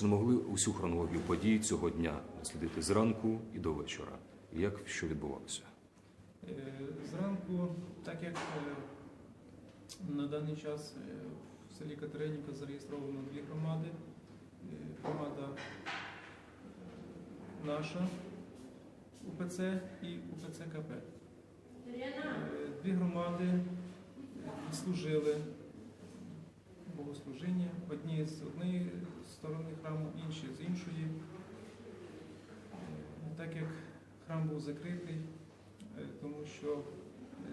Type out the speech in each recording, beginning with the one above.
Чи не могли усю хронологію подій цього дня дослідити зранку і до вечора? І як що відбувалося? Е, Зранку, так як е, на даний час е, в селі Катеринівка зареєстровано дві громади. Громада наша УПЦ і УПЦ КП. Дві громади відслужили богослужіння, одні з однієї сторони храму, інші з іншої. Е, Так як храм був закритий, е, тому що е,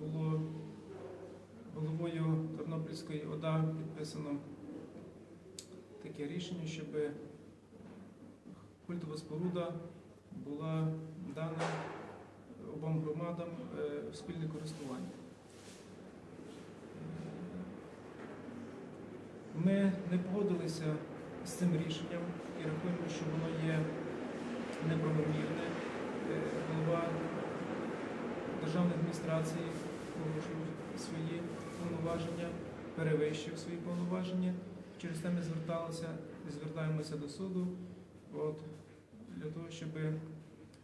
було головою Тернопільської ОДА підписано таке рішення, щоб культова споруда була дана обом громадам в спільне користування. Ми не погодилися з цим рішенням і рахуємо, що воно є неправомірне. Е, Голова державної адміністрації порушив свої повноваження, перевищив свої повноваження. Через те ми зверталися і звертаємося до суду от, для того, щоб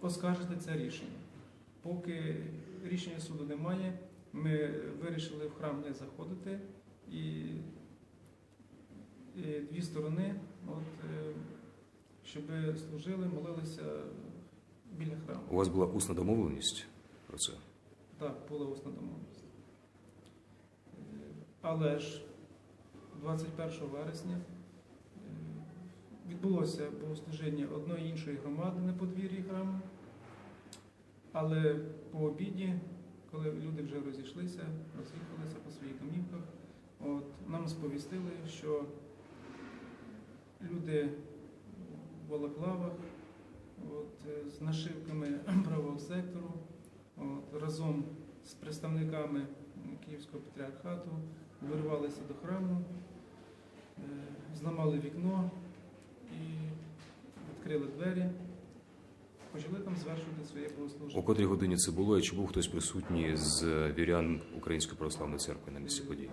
оскаржити це рішення. Поки рішення суду немає, ми вирішили в храм не заходити і, і дві сторони, от, е, щоб служили, молилися біля храму. У вас була усна домовленість про це? Так, була усна домовленість. Е, Але ж 21 вересня е, відбулося богослужіння одної іншої громади на подвір'ї храму. Але по обіді, коли люди вже розійшлися, роз'їхалися по своїх домівках, от, нам сповістили, що люди в балаклавах от, е, з нашивками правого сектору от, разом з представниками Київського патріархату вирвалися до храму, е, зламали вікно і відкрили двері, почали там звершувати своє богослужіння. котрій годині це було, і чи був хтось присутній з вірян Української православної церкви на місці подій?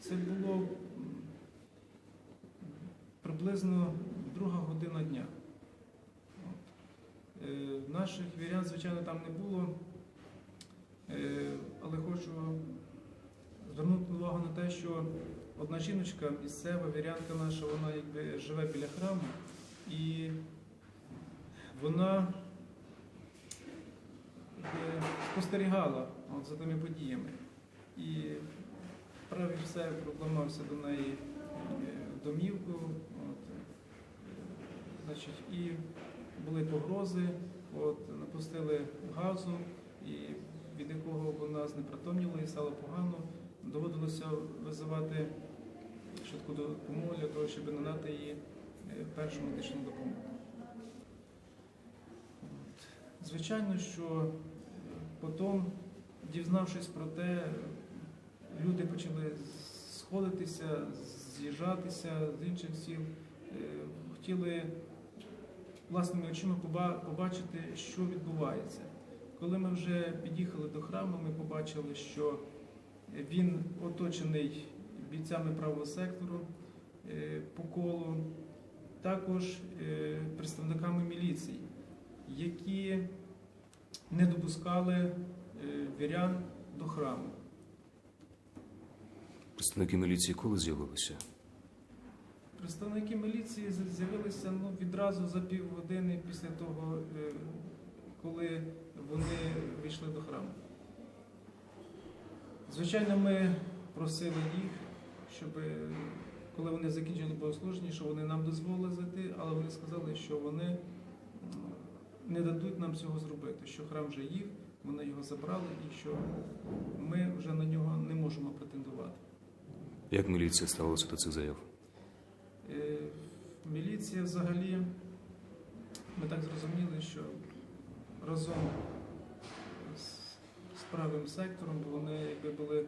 Це було приблизно друга година дня. Е, Наших вірян, звичайно, там не було, Е, але хочу звернути увагу на те, що одна жіночка, місцева вірянка наша, вона якби живе біля храму, і вона спостерігала за тими подіями. І праві все прокламався до неї е, в домівку. От, е, значить, і були погрози, от, напустили газу, і від якого вона знепритомніла і стало погано. Доводилося визивати швидку допомогу для того, щоб надати їй е, першу медичну допомогу. От. Звичайно, що е, потім, дізнавшись про те, люди почали сходитися, з'їжджатися з інших сіл, е, хотіли власними очима побачити, що відбувається. Коли ми вже під'їхали до храму, ми побачили, що він оточений бійцями правого сектору е, по колу, також е, представниками міліції, які не допускали е, вірян до храму. Представники міліції коли з'явилися? Представники міліції з'явилися ну, відразу за півгодини після того, е, коли вони війшли до храму. Звичайно, ми просили їх, щоб е, коли вони закінчили богослуження, щоб вони нам дозволили зайти, але вони сказали, що вони не дадуть нам цього зробити, що храм вже їх, вони його забрали і що ми вже на нього не можемо претендувати. Як міліція ставилася до цих заяв? Міліція взагалі, ми так зрозуміли, що разом з, з правим сектором вони якби були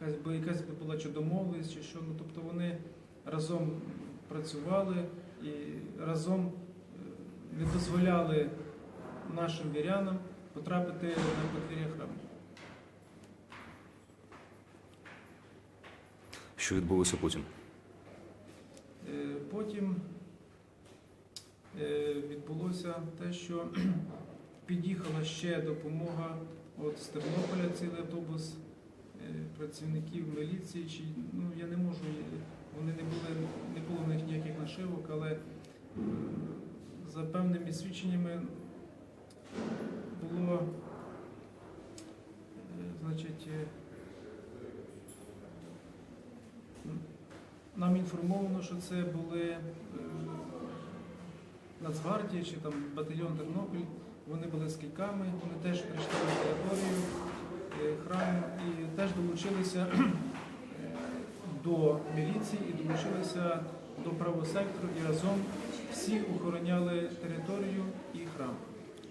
якась би якась би була чи домовленість, чи що. Ну, тобто вони разом працювали і разом е, не дозволяли нашим вірянам потрапити на подвір'я храму. Що відбулося потім? Е, Потім е, відбулося те, що під'їхала ще допомога от з Тернополя цілий автобус е, працівників міліції. Чи, ну, я не можу, вони не були, не було в них ніяких нашивок, але за певними свідченнями було, е, значить, е, Нам інформовано, що це були е, Нацгвардія чи там батальйон Тернопіль. Вони були з кільками, вони теж прийшли на територію е, храму і теж долучилися е, до міліції і долучилися до правосектору і разом всі охороняли територію і храм.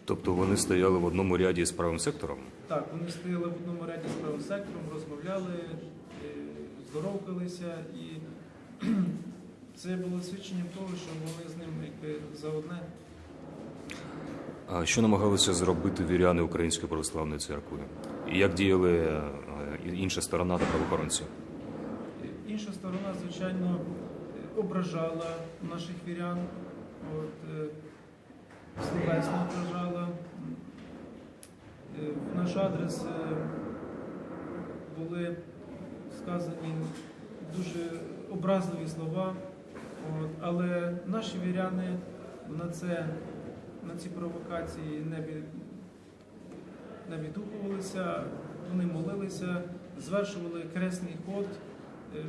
Тобто вони стояли в одному ряді з правим сектором? Так, вони стояли в одному ряді з правосектором, розмовляли, е, здоровкалися і це було свідченням того, що вони з ним якби за одне. А що намагалися зробити віряни Української православної церкви? І як діяли е, інша сторона та правоохоронці? Інша сторона, звичайно, ображала наших вірян, от, е, словесно ображала. Е, В наш адрес були сказані дуже образливі слова, от, але наші віряни на, це, на ці провокації не, від, не відгукувалися, вони молилися, звершували кресний ход е,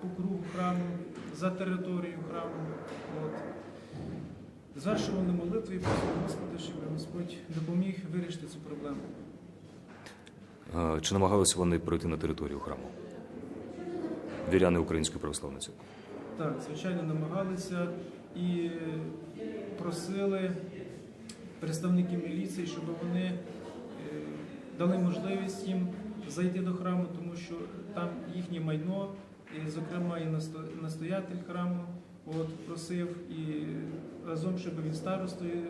по кругу храму, за територію храму. От. Звершували молитви і просили Господа, щоб Господь допоміг вирішити цю проблему. Чи намагалися вони пройти на територію храму? Віряни Української православної церкви? Так, звичайно, намагалися і просили представників міліції, щоб вони е, дали можливість їм зайти до храму, тому що там їхнє майно, і, зокрема, і настоятель храму от, просив і разом, щоб він старостою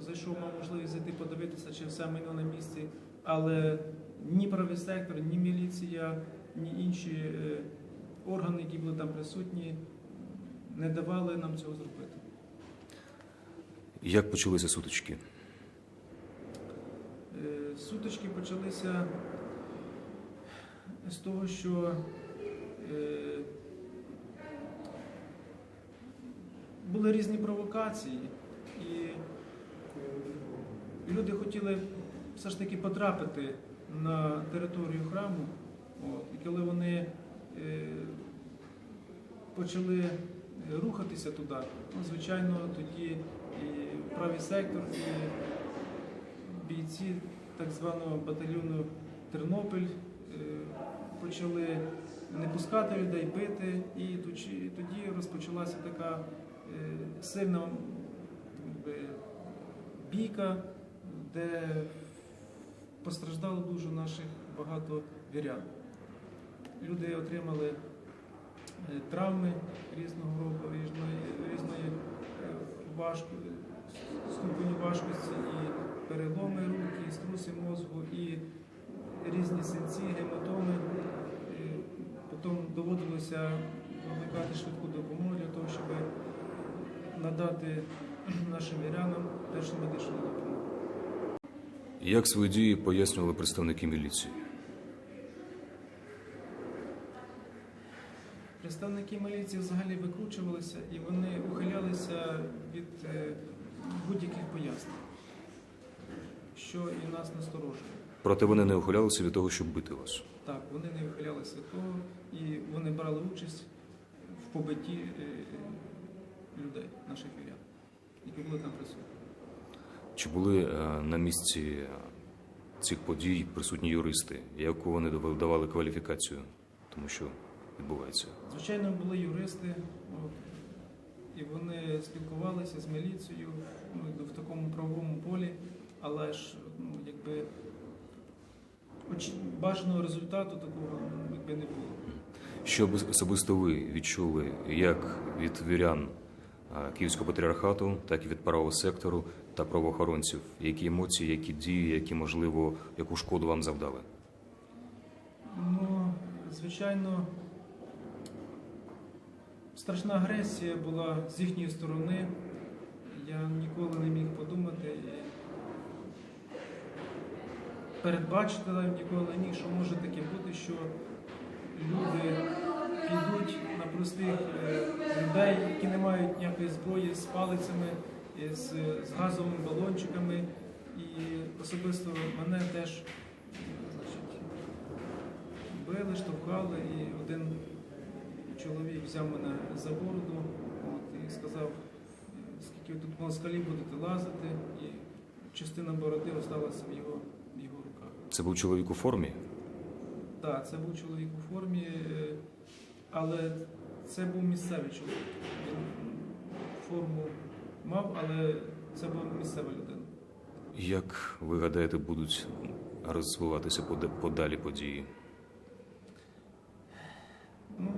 зайшов, мав можливість зайти подивитися, чи все майно на місці. Але ні правий сектор, ні міліція, ні інші е, органи, які були там присутні, не давали нам цього зробити. Як почалися сутички? Е, Сутички почалися з того, що е, були різні провокації, і е, люди хотіли все ж таки потрапити на територію храму. І коли вони е, почали рухатися туди, ну, звичайно, тоді і правий сектор, і бійці так званого батальйону Тернопіль е, почали не пускати людей, бити, і тоді, розпочалася така е, сильна бійка, де постраждало дуже наших багато вірян. Люди отримали е, травми різного роду, різної, різної е, важко, ступені важкості, і переломи рук, і струси мозку, і різні синці, гематоми. Е, Потім доводилося викликати швидку допомогу для того, щоб надати нашим вірянам першу медичну допомогу. Як свої дії пояснювали представники міліції? Представники міліції взагалі викручувалися і вони ухилялися від е, будь-яких пояснень, що і нас насторожує. Проте вони не ухилялися від того, щоб бити вас. Так, вони не ухилялися від того і вони брали участь в побитті е, людей, наших вірян, які були там присутні. Чи були е, на місці цих подій присутні юристи? Яку вони дав- давали кваліфікацію тому, що відбувається? Звичайно, були юристи, от, і вони спілкувалися з міліцією ну, в такому правовому полі, але ж ну, якби оч- бажаного результату такого ну, якби не було. Що особисто ви відчули як від вірян Київського патріархату, так і від правого сектору та правоохоронців? Які емоції, які дії, які можливо, яку шкоду вам завдали? Ну, звичайно, страшна агресія була з їхньої сторони. Я ніколи не міг подумати і передбачити ніколи не міг, що може таке бути, що люди підуть на простих е, людей, які не мають ніякої зброї з палицями, з, з газовими балончиками. І особисто мене теж е, значить, били, штовхали, і один чоловік взяв мене за бороду от, і сказав, скільки тут москалі будете лазити, і частина бороди осталася в його, в його руках. Це був чоловік у формі? Так, це був чоловік у формі, е, але це був місцевий чоловік. Він форму мав, але це була місцева людина. Як ви гадаєте, будуть розвиватися подалі події? Ну,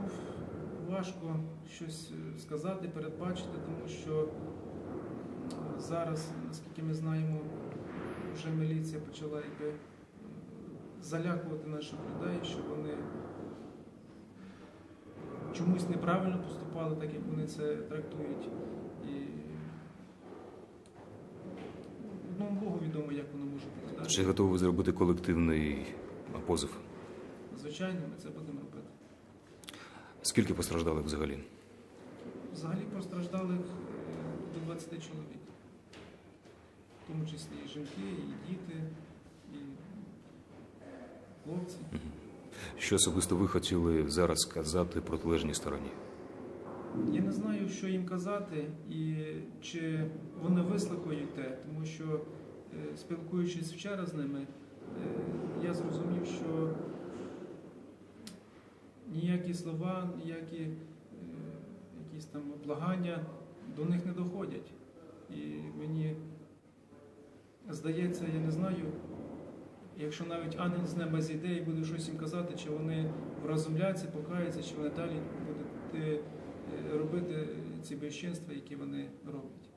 важко щось е, сказати, передбачити, тому що е, зараз, наскільки ми знаємо, вже міліція почала якби е, залякувати наших людей, що вони чомусь неправильно поступали, так як вони це трактують. І одному Богу відомо, як воно може бути. Чи готові зробити колективний позов? Звичайно, ми це будемо робити. Скільки постраждалих взагалі? Взагалі постраждалих е, до 20 чоловік, в тому числі і жінки, і діти, і хлопці. Що особисто ви хотіли зараз сказати протилежній стороні? Я не знаю, що їм казати, і чи вони вислухають те, тому що е, спілкуючись вчора з ними, е, я зрозумів, що ніякі слова, ніякі е, якісь там благання до них не доходять. І мені здається, я не знаю, якщо навіть ангел з неба зійде і буде щось їм казати, чи вони вразумляться, покаються, чи вони далі будуть е, робити ці безчинства, які вони роблять.